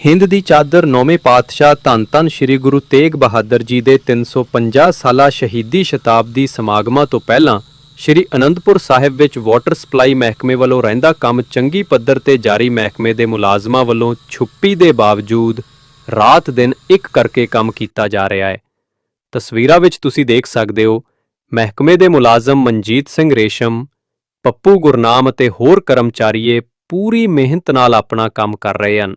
ਹਿੰਦ ਦੀ ਚਾਦਰ ਨੌਵੇਂ ਪਾਤਸ਼ਾਹ ਧੰਨ ਧੰਨ ਸ੍ਰੀ ਗੁਰੂ ਤੇਗ ਬਹਾਦਰ ਜੀ ਦੇ 350 ਸਾਲਾ ਸ਼ਹੀਦੀ ਸ਼ਤਾਬਦੀ ਸਮਾਗਮਾਂ ਤੋਂ ਪਹਿਲਾਂ ਸ੍ਰੀ ਅਨੰਦਪੁਰ ਸਾਹਿਬ ਵਿੱਚ ਵਾਟਰ ਸਪਲਾਈ ਮਹਿਕਮੇ ਵੱਲੋਂ ਰਹਿੰਦਾ ਕੰਮ ਚੰਗੀ ਪੱਧਰ ਤੇ ਜਾਰੀ ਮਹਿਕਮੇ ਦੇ ਮੁਲਾਜ਼ਮਾਂ ਵੱਲੋਂ ਛੁੱਪੀ ਦੇ ਬਾਵਜੂਦ ਰਾਤ ਦਿਨ ਇੱਕ ਕਰਕੇ ਕੰਮ ਕੀਤਾ ਜਾ ਰਿਹਾ ਹੈ। ਤਸਵੀਰਾਂ ਵਿੱਚ ਤੁਸੀਂ ਦੇਖ ਸਕਦੇ ਹੋ, ਮਹਿਕਮੇ ਦੇ ਮੁਲਾਜ਼ਮ ਮਨਜੀਤ ਸਿੰਘ ਰੇਸ਼ਮ, ਪੱਪੂ ਗੁਰਨਾਮ ਅਤੇ ਹੋਰ ਕਰਮਚਾਰੀਏ ਪੂਰੀ ਮਿਹਨਤ ਨਾਲ ਆਪਣਾ ਕੰਮ ਕਰ ਰਹੇ ਹਨ।